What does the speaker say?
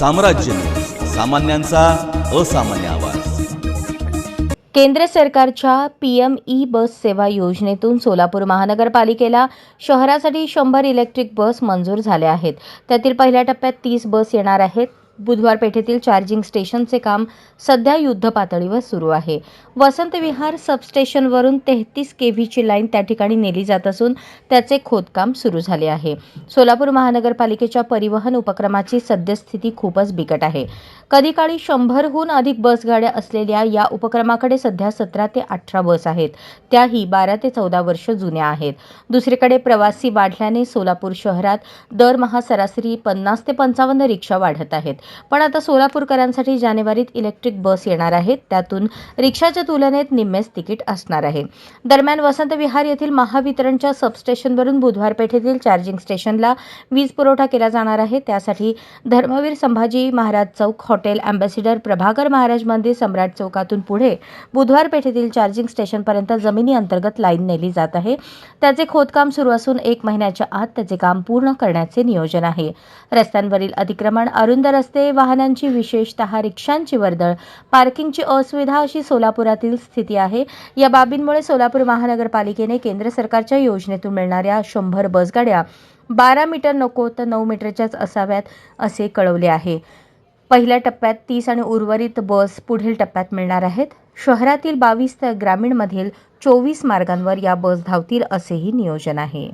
साम्राज्य सामान्यांचा असामान्य आवाज. केंद्र सरकारच्या पी एम ई बस सेवा योजनेतून सोलापूर महानगरपालिकेला शहरासाठी शंभर इलेक्ट्रिक बस मंजूर झाल्या आहेत. त्यातील पहिल्या टप्प्यात तीस बस येणार आहेत. बुधवार पेठेतील चार्जिंग स्टेशनचे काम सध्या युद्धपातळीवर सुरू आहे. वसंत विहार सबस्टेशनवरून तेहतीस के व्हीची लाईन त्या ठिकाणी नेली जात असून त्याचे खोदकाम सुरू झाले आहे. सोलापूर महानगरपालिकेच्या परिवहन उपक्रमाची सद्यस्थिती खूपच बिकट आहे. कधी काळी शंभरहून अधिक बसगाड्या असलेल्या या उपक्रमाकडे सध्या सतरा ते अठरा बस आहेत. त्याही बारा ते चौदा वर्ष जुन्या आहेत. दुसरीकडे प्रवासी वाढल्याने सोलापूर शहरात दरमहा सरासरी पन्नास ते पंचावन्न रिक्षा वाढत आहेत. पण आता सोलापूरकरांसाठी जानेवारीत इलेक्ट्रिक बस येणार आहेत. त्यातून रिक्षाच्या तुलनेत निम्मेच तिकीट असणार आहे. दरम्यान वसंत विहार येथील महावितरणच्या सबस्टेशनवरून बुधवार पेठेतील चार्जिंग स्टेशनला वीज पुरवठा केला जाणार आहे. त्यासाठी धर्मवीर संभाजी महाराज चौक हॉटेल अँबॅसिडर प्रभाकर महाराज मंदिर सम्राट चौकातून पुढे बुधवार पेठेतील चार्जिंग स्टेशनपर्यंत जमिनी अंतर्गत लाईन नेली जात आहे. त्याचे खोदकाम सुरू असून एक महिन्याच्या आत त्याचे काम पूर्ण करण्याचे नियोजन आहे. रस्त्यांवरील अतिक्रमण अरुंद रस्ते रस्ते वाहनांची विशेषतः रिक्षांची वर्दळ पार्किंगची असुविधा अशी सोलापुरातील स्थिती आहे. या बाबींमुळे सोलापूर महानगरपालिकेने केंद्र सरकारच्या योजनेतून मिळणाऱ्या शंभर बसगाड्या बारा मीटर नको तर नऊ मीटरच्याच असाव्यात असे कळवले आहे. पहिल्या टप्प्यात तीस आणि उर्वरित बस पुढील टप्प्यात मिळणार आहेत. शहरातील बावीस तर ग्रामीणमधील चोवीस मार्गांवर या बस धावतील असेही नियोजन आहे.